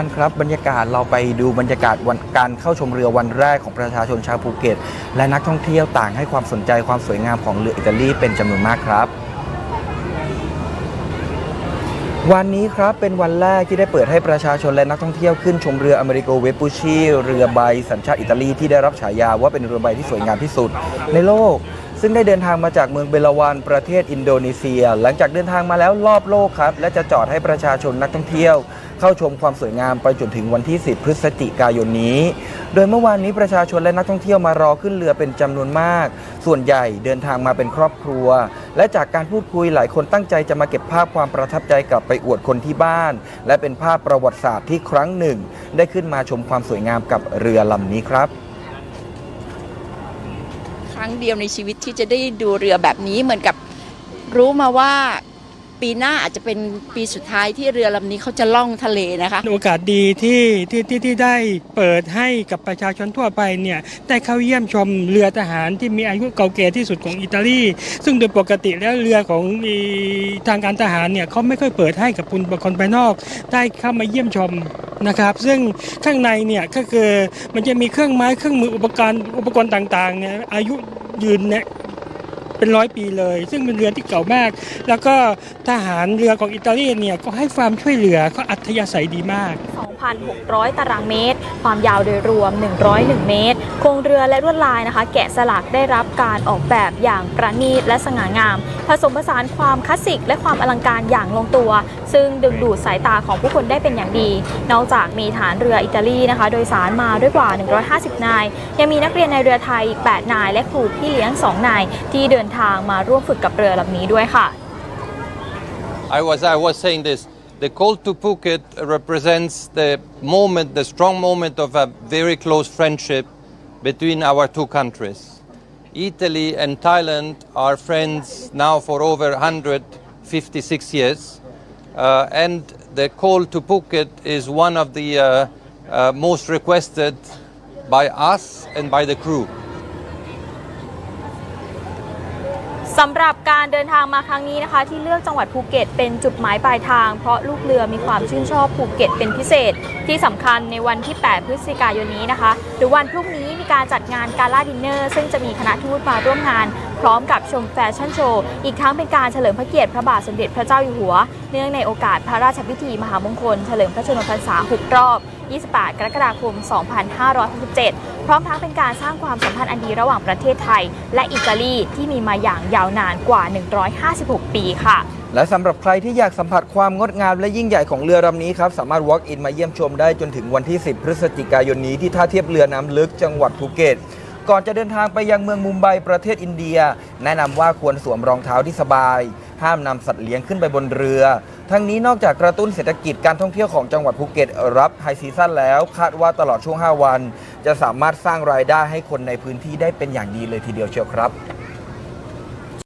ท่านครับบรรยากาศเราไปดูบรรยากาศวันการเข้าชมเรือวันแรกของประชาชนชาวภูเก็ต และนักท่องเที่ยวต่างให้ความสนใจความสวยงามของเรืออิตาลีเป็นจำนวนมากครับ วันนี้ครับเป็นวันแรกที่ได้เปิดให้ประชาชนและนักท่องเที่ยวขึ้นชมเรืออเมริโกเวปูชีเรือใบสัญชาติอิตาลีที่ได้รับฉายาว่าเป็นเรือใบที่สวยงามที่สุด ในโลกซึ่งได้เดินทางมาจากเมืองเบลาวันประเทศอินโดนีเซีย หลังจากเดินทางมาแล้วรอบโลกครับ และจะจอดให้ประชาชนนักท่องเที่ยว เข้าชมความสวยงามไปจนถึงวันที่ 10 พฤศจิกายนนี้ โดยเมื่อวานนี้ประชาชนและนักท่องเที่ยวมารอขึ้นเรือเป็นจำนวนมาก ส่วนใหญ่เดินทางมาเป็นครอบครัว และจากการพูดคุยหลายคนตั้งใจจะมาเก็บภาพความประทับใจกลับไปอวดคนที่บ้าน และเป็นภาพประวัติศาสตร์ที่ครั้งหนึ่ง ได้ขึ้นมาชมความสวยงามกับเรือลำนี้ครับครั้งเดียวในชีวิตที่จะได้ดูเรือแบบนี้เหมือนกับรู้มาว่า ปีหน้าอาจจะเป็นปีสุดท้ายที่เรือลำนี้เขาจะล่องทะเลนะคะ โอกาสดีที่ที่ที่ที่ได้เปิดให้กับประชาชนทั่วไปเนี่ยได้เข้าเยี่ยมชมเรือทหารที่มีอายุเก่าแก่ที่สุดของอิตาลี ซึ่งโดยปกติแล้วเรือของอทางการทหารเนี่ยเขาไม่ค่อยเปิดให้กับคนบุคคลภายนอก ได้เข้ามาเยี่ยมชมนะครับ ซึ่งข้างในเนี่ยก็คือมันจะมีเครื่องไม้เครื่องมืออุปกรณ์อุปกรณ์ต่างๆเนี่ยอายุยืนเนี่ย เป็นร้อยปีเลย ซึ่งเป็นเรือที่เก่ามาก แล้วก็ทหารเรือของอิตาลีเนี่ยก็ให้ความช่วยเหลือเขาอัธยาศัยดีมาก 2,600 ตารางเมตร ความยาวโดยรวม 101 เมตร โครงเรือและลวดลายนะคะ แกะสลักได้รับการออกแบบอย่างประณีตและสง่างาม ผสมผสานความคลาสสิก และความอลังการอย่างลงตัว ซึ่งดึงดูดสายตาของผู้คนได้เป็นอย่างดี นอกจากมีฐานเรืออิตาลีนะคะ โดยสารมาด้วยกว่า 150 นาย ยังมีนักเรียนในเรือไทยอีก 8 นาย และครูพี่เลี้ยง 2 นาย ที่เดินทางมาร่วมฝึกกับเรือลำนี้ด้วยค่ะ I was, I was saying this. The call to Phuket represents the moment, the strong moment of a very close friendship between our two countries. Italy and Thailand are friends now for over 156 years. Uh, and the call to Phuket is one of the uh, uh, most requested by us and by the crew. สำหรับการเดินทางมาครั้งนี้นะคะ ที่เลือกจังหวัดภูเก็ตเป็นจุดหมายปลายทาง เพราะลูกเรือมีความชื่นชอบภูเก็ตเป็นพิเศษ ที่สำคัญในวันที่ 8 พฤศจิกายนนี้นะคะ หรือวันพรุ่งนี้มีการจัดงานกาล่าดินเนอร์ ซึ่งจะมีคณะทูตมาร่วมงาน พร้อมกับชมแฟชั่นโชว์ อีกทั้งเป็นการเฉลิมพระเกียรติพระบาทสมเด็จพระเจ้าอยู่หัว เนื่องในโอกาสพระราชพิธีมหามงคล เฉลิมพระชนมพรรษา6รอบ 28 กรกฎาคม 2567 พร้อมทั้งเป็นการสร้างความสัมพันธ์อันดีระหว่างประเทศไทย และอิตาลีที่มีมาอย่างยาวนานกว่า 156 ปีค่ะ และสำหรับใครที่อยากสัมผัสความงดงามและยิ่งใหญ่ของเรือลำนี้ครับ สามารถ walk in มาเยี่ยมชมได้จนถึงวันที่ 10 พฤศจิกายนนี้ที่ท่าเทียบเรือน้ำลึกจังหวัดภูเก็ตก่อนจะเดินทางไปยังเมืองมุมไบประเทศอินเดีย แนะนำว่าควรสวมรองเท้าที่สบาย ห้ามนำสัตว์เลี้ยงขึ้นไปบนเรือ ทั้งนี้นอกจากกระตุ้นเศรษฐกิจการท่องเที่ยวของจังหวัดภูเก็ตรับไฮซีซั่นแล้ว คาดว่าตลอดช่วง 5 วัน จะสามารถสร้างรายได้ให้คนในพื้นที่ได้เป็นอย่างดีเลยทีเดียวเชียวครับ